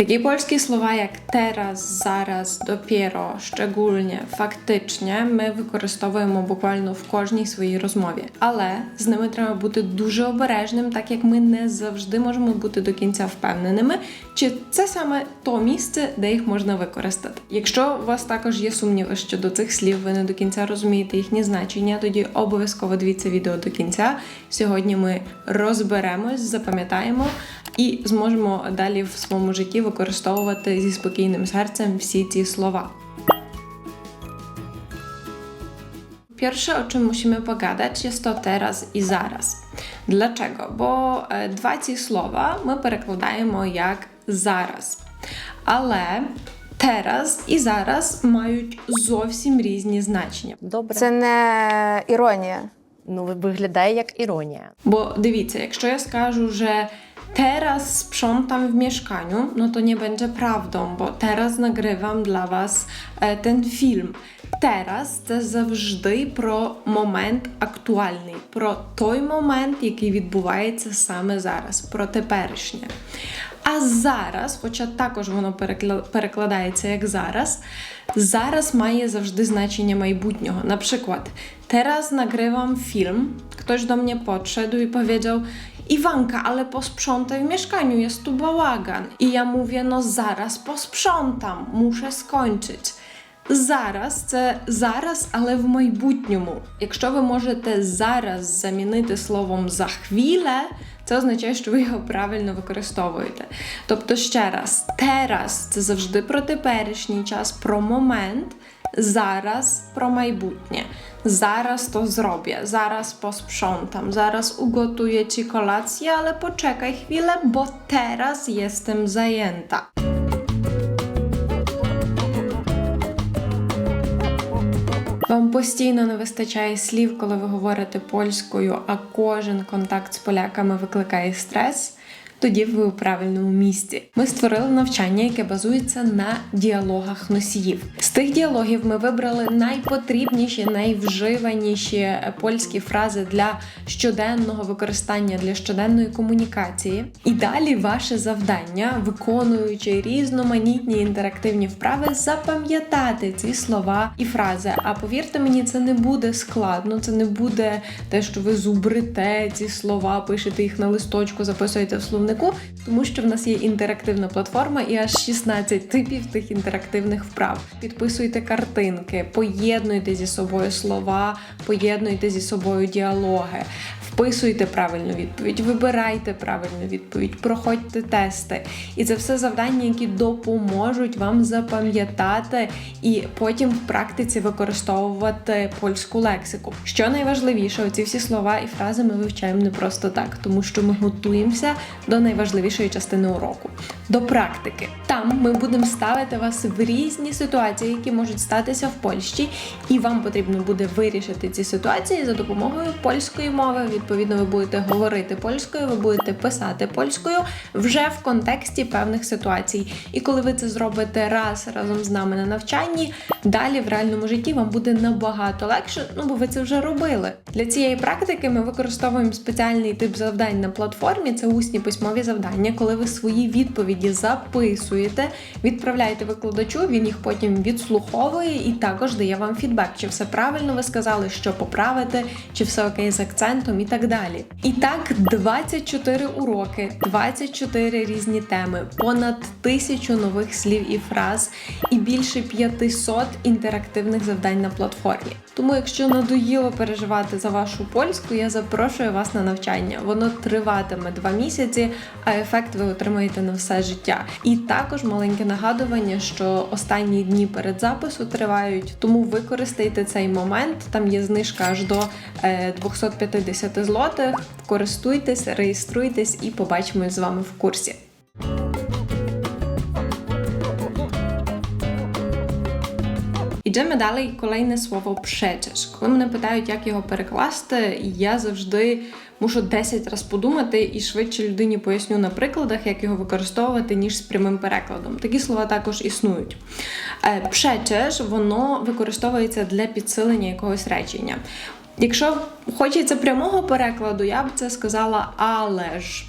Такі польські слова, як teraz, зараз, dopiero, szczególnie, фактичне, ми використовуємо буквально в кожній своїй розмові. Але з ними треба бути дуже обережним, так як ми не завжди можемо бути до кінця впевненими, чи це саме то місце, де їх можна використати. Якщо у вас також є сумніви щодо цих слів, ви не до кінця розумієте їхні значення, тоді обов'язково дивіться відео до кінця. Сьогодні ми розберемось, запам'ятаємо і зможемо далі в своєму житті використовувати зі спокійним серцем всі ці слова. Pierwsze, o czym musimy pogadać, jest to teraz i zaraz. Dlaczego? Bo e, dwa ці слова ми перекладаємо як зараз. Але teraz і зараз мають зовсім різні значення. Добре. Це не іронія. Ну, виглядає як іронія. Bo дивіться, якщо я скажу, że teraz sprzątam w mieszkaniu, no to nie będzie prawdą, bo teraz nagrywam dla was e, ten film. Teraz це завжди про момент актуальний, про той момент, який відбувається саме зараз, про теперішнє. А зараз, хоча також воно перекла- перекладається як зараз, зараз має завжди значення майбутнього. Na przykład, teraz nagrywam film, ktoś do mnie podszedł i powiedział Iwanka, ale posprzątaj w mieszkaniu, jest tu bałagan. I ja mówię, no zaraz posprzątam, muszę skończyć. Зараз це зараз, але в майбутньому. Якщо ви можете зараз замінити словом за хвіле, це означає, що ви його правильно використовуєте. Тобто, ще раз, teraz це завжди про теперішній час, про момент, зараз про майбутнє. Зараз to zrobię, zaraz posprzątam, zaraz ugotuję ci kolację, ale poczekaj chwilę, bo teraz jestem zajęta. Вам постійно не вистачає слів, коли ви говорите польською, а кожен контакт з поляками викликає стрес. Тоді ви у правильному місці. Ми створили навчання, яке базується на діалогах носіїв. З тих діалогів ми вибрали найпотрібніші, найвживаніші польські фрази для щоденного використання для щоденної комунікації. І далі ваше завдання, виконуючи різноманітні інтерактивні вправи, запам'ятати ці слова і фрази. А повірте мені, це не буде складно, це не буде те, що ви зубрите ці слова, пишете їх на листочку, записуєте в словнику, тому що в нас є інтерактивна платформа і аж 16 типів тих інтерактивних вправ. Підписуйте картинки, поєднуйте зі собою слова, поєднуйте зі собою діалоги. Вписуйте правильну відповідь, вибирайте правильну відповідь, проходьте тести. І це все завдання, які допоможуть вам запам'ятати і потім в практиці використовувати польську лексику. Що найважливіше, оці всі слова і фрази ми вивчаємо не просто так, тому що ми готуємося до найважливішої частини уроку до практики. Там ми будемо ставити вас в різні ситуації, які можуть статися в Польщі, і вам потрібно буде вирішити ці ситуації за допомогою польської мови. Відповідно, ви будете говорити польською, ви будете писати польською вже в контексті певних ситуацій. І коли ви це зробите раз разом з нами на навчанні, далі в реальному житті вам буде набагато легше, ну бо ви це вже робили. Для цієї практики ми використовуємо спеціальний тип завдань на платформі. Це усні письмові завдання, коли ви свої відповіді записуєте, відправляєте викладачу, він їх потім відслуховує і також дає вам фідбек, чи все правильно ви сказали, що поправити, чи все окей з акцентом і так далі. І так, 24 уроки, 24 різні теми, понад тисячу нових слів і фраз, і більше 500 інтерактивних завдань на платформі. Тому, якщо надоїло переживати за вашу польську, я запрошую вас на навчання. Воно триватиме два місяці, а ефект ви отримаєте на все життя. І також маленьке нагадування, що останні дні перед запису тривають, тому використайте цей момент. Там є знижка аж до е, 250 злотих. Користуйтесь, реєструйтесь і побачимось з вами в курсі. Іджемо далі. Kolejne słowo przecież. Коли мене питають, як його перекласти, я завжди мушу 10 разів подумати і швидше людині поясню на прикладах, як його використовувати, ніж з прямим перекладом. Такі слова також існують. Е, Przecież воно використовується для підсилення якогось речення. Якщо хочеться прямого перекладу, я б це сказала але ж.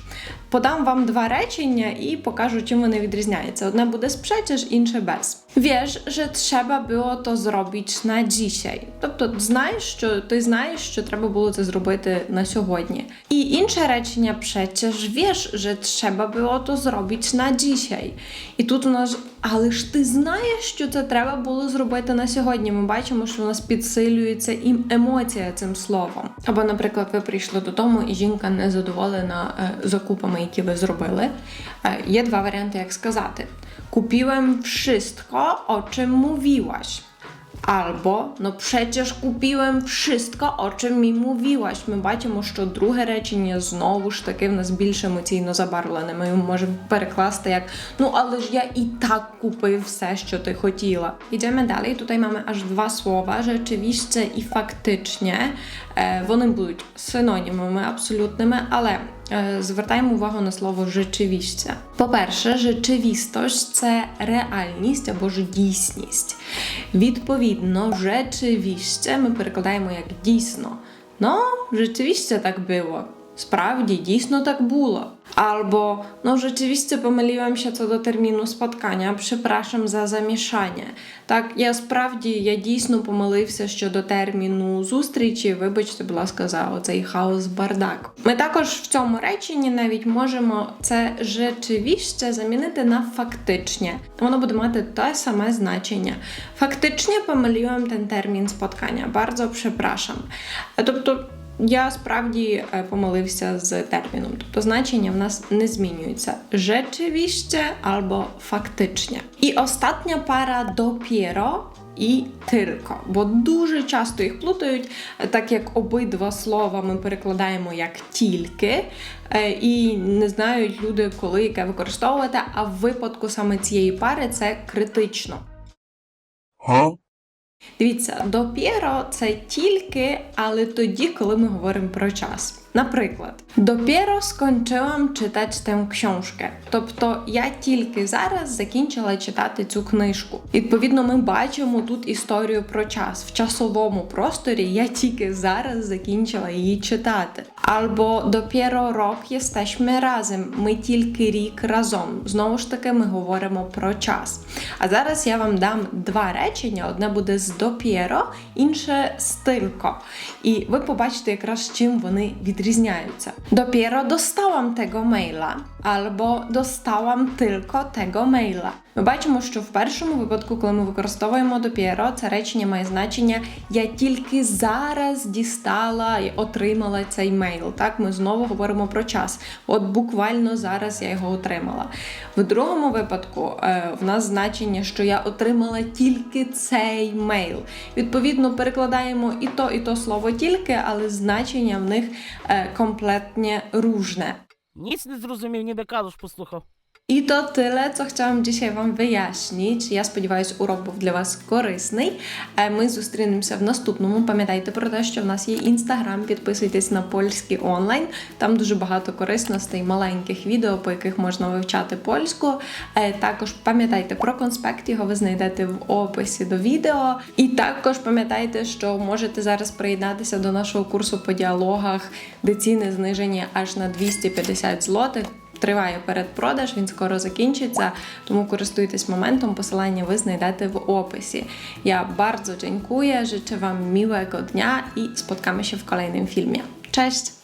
Подам вам два речення і покажу, чим вони відрізняються. Одне буде з przecież, інше без. Wiesz, że trzeba było to zrobić na dzisiaj. Тобто, знаєш, що ти знаєш, що треба було це зробити на сьогодні. І інше речення przecież wiesz, że trzeba było to zrobić na dzisiaj. І тут у нас, але ж ти знаєш, що це треба було зробити на сьогодні. Ми бачимо, що у нас підсилюється і емоція цим словом. Або, наприклад, ви прийшли додому, і жінка не задоволена е, закупами, які ви зробили. Е, Є два варіанти, як сказати: Kupiłem wszystko, о чим mówiłaś. Albo, no przecież kupiłem wszystko, o czym mi mówiłaś. Ми бачимо, що друге речення знову ж таки в нас більш емоційно забарвлене. Ми можемо перекласти як ну, але ж я і так купив все, що ти хотіла. Йдемо далі. Tutaj mamy aż dwa słowa, rzeczywiście i faktycznie. Е, Вони будуть синонімами абсолютними, але звертаємо увагу на слово rzeczywiście. По-перше, rzeczywistość – це реальність або ж дійсність. Відповідно, rzeczywiście ми перекладаємо як дійсно. Ну, rzeczywiście так було. Sправді, дійсно так було. Albo, no rzeczywiście pomyliłem się co do terminu spotkania, przepraszam za. Так, я справді, я дійсно помилився щодо терміну зустрічі. Вибачте, будь ласка, за оцей хаос бардак. Ми також в цьому реченні навіть можемо це rzeczywiście замінити на фактичне. Воно буде мати те саме значення. Фактично помилився ten термін spotkania. Bardzo przepraszam. Тобто я справді е, помилився з терміном, тобто значення в нас не змінюються. Rzeczywiście albo faktycznie. І остання пара dopiero і tylko, бо дуже часто їх плутають, е, так як обидва слова ми перекладаємо як тільки, е, і не знають люди, коли яке використовувати. А в випадку саме цієї пари це критично. Huh? Дивіться, допіро це тільки, але тоді, коли ми говоримо про час. Наприклад, допєро скончилам читати książkę. Тобто я тільки зараз закінчила читати цю книжку. Відповідно, ми бачимо тут історію про час. В часовому просторі я тільки зараз закінчила її читати. Або допєро рок jesteśmy разом. Ми тільки рік разом. Знову ж таки, ми говоримо про час. А зараз я вам дам два речення: одне буде з допєро, інше з тилько. І ви побачите якраз чим вони відрізняються. Dopiero dostałam tego maila, albo dostałam tylko tego maila. Ми бачимо, що в першому випадку, коли ми використовуємо dopiero, це речення має значення я тільки зараз дістала і отримала цей мейл. Так, ми знову говоримо про час. От буквально зараз я його отримала. В другому випадку в нас значення, що я отримала тільки цей мейл. Відповідно, перекладаємо і то, і то слово тільки, але значення в них е, комплетnie różne. Nic nie zrozumiał, nie dekadusz І то тиле, co chciałam dzisiaj вам вияснити. Я сподіваюся, урок був для вас корисний. Ми зустрінемося в наступному. Пам'ятайте про те, що в нас є інстаграм. Підписуйтесь на польський онлайн. Там дуже багато корисностей, маленьких відео, по яких можна вивчати польську. Також пам'ятайте про конспект, його ви знайдете в описі до відео. І також пам'ятайте, що можете зараз приєднатися до нашого курсу по діалогах, де ціни знижені аж на 250 злотих. Триває передпродаж, він скоро закінчиться, тому користуйтесь моментом. Посилання ви знайдете в описі. Я bardzo dziękuję, życzę Wam miłego dnia i spotkamy się w kolejnym filmie. Cześć!